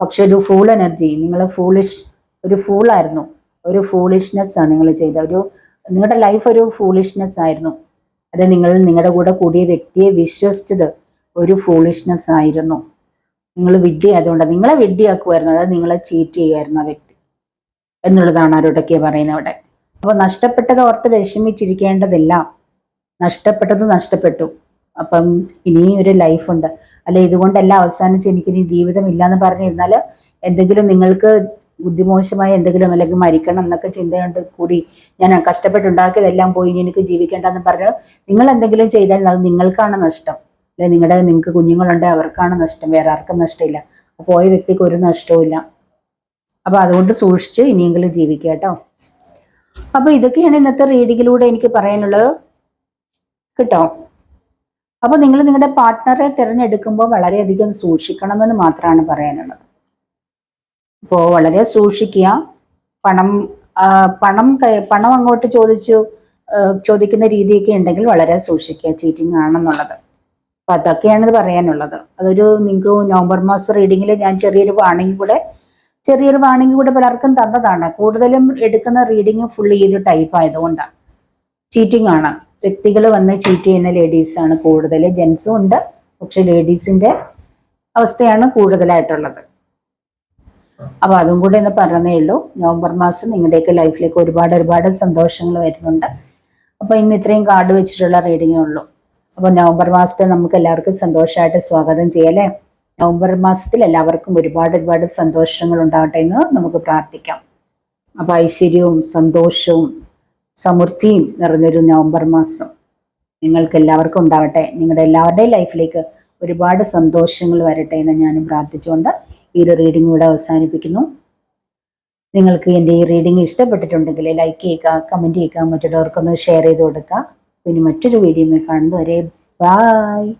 പക്ഷെ ഒരു ഫൂൾ എനർജി നിങ്ങൾ ഫൂളിഷ് ഒരു ഫൂളായിരുന്നു ഒരു ഫൂളിഷ്നെസ് ആണ് നിങ്ങൾ ചെയ്ത ഒരു നിങ്ങളുടെ ലൈഫ് ഒരു ഫൂളിഷ്നെസ് ആയിരുന്നു. അത് നിങ്ങൾ നിങ്ങളുടെ കൂടെ കൂടിയ വ്യക്തിയെ വിശ്വസിച്ചത് ഒരു ഫൂളിഷ്നെസ് ആയിരുന്നു. നിങ്ങൾ വിഡ്ഢി ആയതുകൊണ്ട് നിങ്ങളെ വിഡ്ഢിയാക്കുമായിരുന്നു അതായത് നിങ്ങളെ ചീറ്റ് ചെയ്യുമായിരുന്നു ആ വ്യക്തി എന്നുള്ളതാണ് ആരോടൊക്കെ പറയുന്നത് അവിടെ. അപ്പോൾ നഷ്ടപ്പെട്ടത് ഓർത്ത് വിഷമിച്ചിരിക്കേണ്ടതില്ല. നഷ്ടപ്പെട്ടത് നഷ്ടപ്പെട്ടു. അപ്പം ഇനി ഒരു ലൈഫുണ്ട് അല്ലെ ഇതുകൊണ്ടല്ല അവസാനിച്ച് എനിക്കിനി ജീവിതമില്ല എന്ന് പറഞ്ഞിരുന്നാൽ എന്തെങ്കിലും നിങ്ങൾക്ക് ബുദ്ധിമോശമായ എന്തെങ്കിലും അല്ലെങ്കിൽ മരിക്കണം എന്നൊക്കെ ചിന്തയുണ്ട് കൂടി ഞാൻ കഷ്ടപ്പെട്ടുണ്ടാക്കിയതെല്ലാം പോയി എനിക്ക് ജീവിക്കേണ്ടെന്ന് പറഞ്ഞ് നിങ്ങൾ എന്തെങ്കിലും ചെയ്താൽ അത് നിങ്ങൾക്കാണ് നഷ്ടം. അല്ലെ? നിങ്ങളുടെ നിങ്ങൾക്ക് കുഞ്ഞുങ്ങളുണ്ട് അവർക്കാണ് നഷ്ടം. വേറെ ആർക്കും നഷ്ടമില്ല. പോയ വ്യക്തിക്ക് ഒരു നഷ്ടവുമില്ല അപ്പോൾ അതുകൊണ്ട് സൂക്ഷിച്ച് ഇനിയെങ്കിലും ജീവിക്കുക കേട്ടോ. അപ്പോൾ ഇതൊക്കെയാണ് ഇന്നത്തെ റീഡിങ്ങിലൂടെ എനിക്ക് പറയാനുള്ളത്. കേട്ടോ? അപ്പോൾ നിങ്ങൾ നിങ്ങളുടെ പാർട്ട്ണറെ തിരഞ്ഞെടുക്കുമ്പോൾ വളരെയധികം സൂക്ഷിക്കണമെന്ന് മാത്രമാണ് പറയാനുള്ളത്. അപ്പോൾ വളരെ സൂക്ഷിക്കുക. പണം പണം പണം അങ്ങോട്ട് ചോദിച്ചു ചോദിക്കുന്ന രീതിയൊക്കെ ഉണ്ടെങ്കിൽ വളരെ സൂക്ഷിക്കുക. ചീറ്റിംഗ് ആണെന്നുള്ളത്. അപ്പം അതൊക്കെയാണ് പറയാനുള്ളത്. അതൊരു നിങ്ങൾക്ക് നവംബർ മാസം റീഡിങ്ങിൽ ഞാൻ ചെറിയൊരു വാണിംഗ് കൂടെ ചെറിയൊരു വാണിംഗ് കൂടെ പലർക്കും തന്നതാണ്. കൂടുതലും എടുക്കുന്ന റീഡിങ് ഫുൾ ഈ ഒരു ടൈപ്പ് ആയതുകൊണ്ടാണ് ചീറ്റിംഗ് ആണ്. വ്യക്തികൾ വന്ന് ചീറ്റ് ചെയ്യുന്ന ലേഡീസാണ് കൂടുതൽ. ജെൻസും ഉണ്ട്. പക്ഷെ ലേഡീസിന്റെ അവസ്ഥയാണ് കൂടുതലായിട്ടുള്ളത്. അപ്പൊ അതും കൂടെ ഒന്ന് പറഞ്ഞതേ ഉള്ളൂ. നവംബർ മാസം നിങ്ങളുടെയൊക്കെ ലൈഫിലേക്ക് ഒരുപാട് ഒരുപാട് സന്തോഷങ്ങൾ വരുന്നുണ്ട്. അപ്പൊ ഇന്ന് ഇത്രയും കാർഡ് വെച്ചിട്ടുള്ള റീഡിങ്ങേ ഉള്ളൂ. അപ്പൊ നവംബർ മാസത്തെ നമുക്ക് എല്ലാവർക്കും സന്തോഷമായിട്ട് സ്വാഗതം ചെയ്യല്ലേ? നവംബർ മാസത്തിൽ എല്ലാവർക്കും ഒരുപാട് ഒരുപാട് സന്തോഷങ്ങൾ ഉണ്ടാകട്ടെ എന്ന് നമുക്ക് പ്രാർത്ഥിക്കാം. അപ്പൊ ഐശ്വര്യവും സന്തോഷവും സമൃദ്ധിയും നിറഞ്ഞൊരു നവംബർ മാസം നിങ്ങൾക്ക് എല്ലാവർക്കും ഉണ്ടാവട്ടെ. നിങ്ങളുടെ എല്ലാവരുടെയും ലൈഫിലേക്ക് ഒരുപാട് സന്തോഷങ്ങൾ വരട്ടെ എന്ന് ഞാനും പ്രാർത്ഥിച്ചുകൊണ്ട് ഈ ഒരു റീഡിംഗ് ഇവിടെ അവസാനിപ്പിക്കുന്നു. നിങ്ങൾക്ക് എന്റെ ഈ റീഡിംഗ് ഇഷ്ടപ്പെട്ടിട്ടുണ്ടെങ്കിൽ ലൈക്ക് ചെയ്യുക കമന്റ് ചെയ്യുക മറ്റുള്ളവർക്കൊന്ന് ഷെയർ ചെയ്ത് കൊടുക്കുക. പിന്നെ മറ്റൊരു വീഡിയോ കാണുന്നവരെ ബായ്